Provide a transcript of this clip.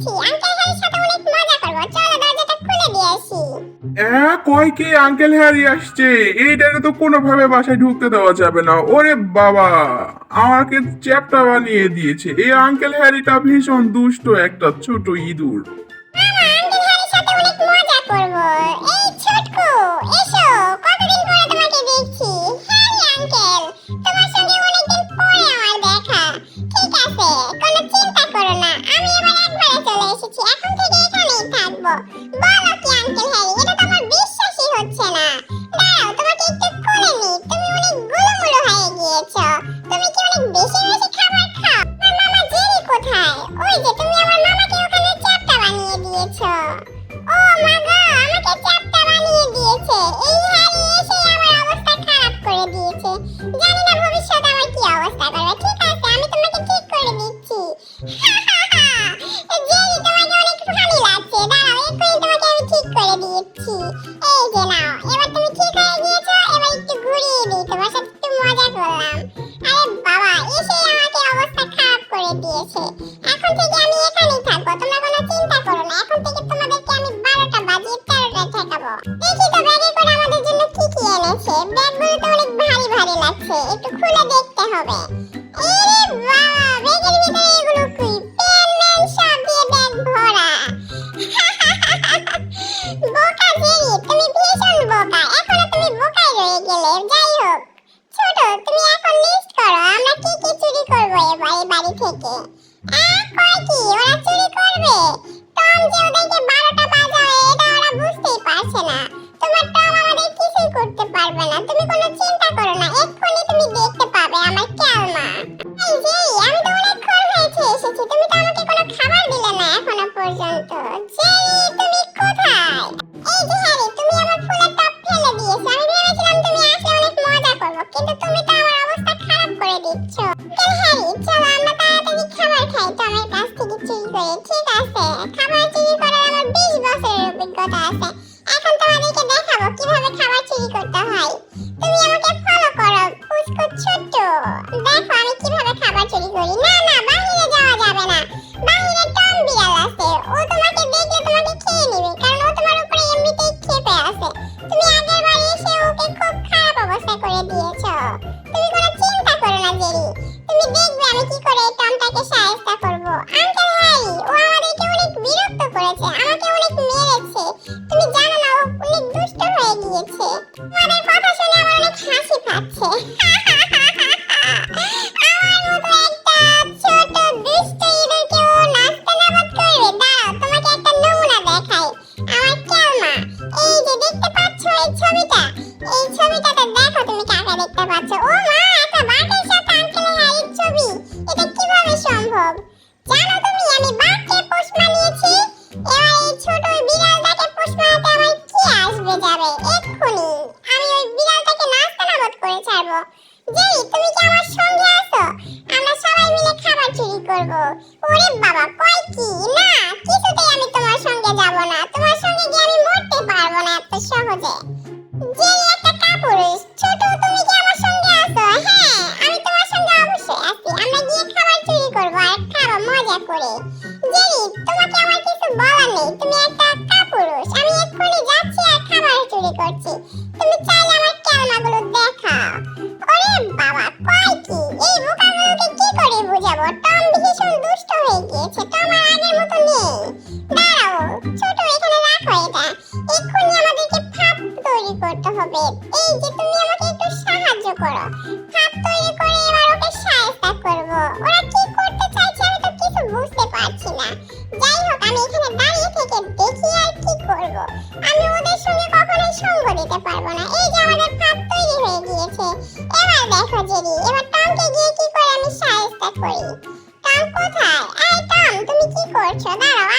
দেখছি আঙ্কেল হ্যারির সাথে অনেক মজা করব। চলো দরজাটা খুলে দিয়ে আসি। হ্যাঁ কয় কি আঙ্কেল হ্যারি আসছে? এইটাকে তো কোনোভাবে বাসায় ঢুকতে দেওয়া যাবে না। ওরে বাবা, আমাকে চ্যাপটা বানিয়ে দিয়েছে। এই আঙ্কেল হ্যারিটা ভীষণ দুষ্ট একটা ছোট ইঁদুর। থাকব বলো কি আঙ্কেল হ্যারি এটা তো আমার বিশ্বাসই হচ্ছে না। দাঁড়াও, তোমাকে একটু কোলে নিই। তুমি অনেক গুলুমুলু হয়ে গিয়েছো। তুমি কি লাগছে একটু খুলে দেখতে হবে। এরে বাবা ব্যাগের ভিতরে এগুলো কি? পেন ম্যান সব দিয়ে ব্যাগ ভরা। বোকা জেরি তুমি ভীষণ বোকা। এখনও তুমি বোকাই রয়ে গেলে, যাই হোক। ছোট, তুমি এখন লিস্ট করো, আমরা কি কি চুরি করব এবার বাড়ি থেকে। তোমার তুমি তো আমাকে কোনো খাবার দিলে না এখনও পর্যন্ত জেরি তুমি কোথায় এই যে হ্যারি তুমি আমার ফুলের টপ ফেলে দিয়েছ আমি ভেবেছিলাম তুমি আসলে অনেক মজা করব কিন্তু তুমি তো আমার অবস্থা খারাপ করে দিচ্ছ হ্যারি চলো আমরা তাড়াতাড়ি খাবার খাই টমের কাছ থেকে চুরি করে ঠিক আছে খাবার চুরি করার আমার বিশ বছরের অভিজ্ঞতা আছে 爬起。ওরে বাবা, কয় কি? না, কিছুতেই আমি তোমার সঙ্গে যাব না। তোমার সঙ্গে গিয়ে আমি মরতে পারব না এত সহজে। জেরি একটা কাপুরুষ, ছোট, তুমি কি আমার সঙ্গে আছো? হ্যাঁ আমি তোমার সঙ্গে অবশ্যই আছি। আমরা গিয়ে খাবার চুরি করব আর খাব, মজা করে। জেরি, তোমাকে আমার কিছু বলার নেই। তুমি একটা কাপুরুষ, আমি এক্ষুনি যাচ্ছি আর খাবার চুরি করছি। তুমি চাইলে আমার দিতে পারব না। এই যে আমাদের ভাত তৈরি হয়ে গিয়েছে। এবার দেখো জেরি, এবার টমকে গিয়ে কি করে আমি সাহায্য করি? টম কোথায়? এই টম, তুমি কি করছ? দাঁড়াও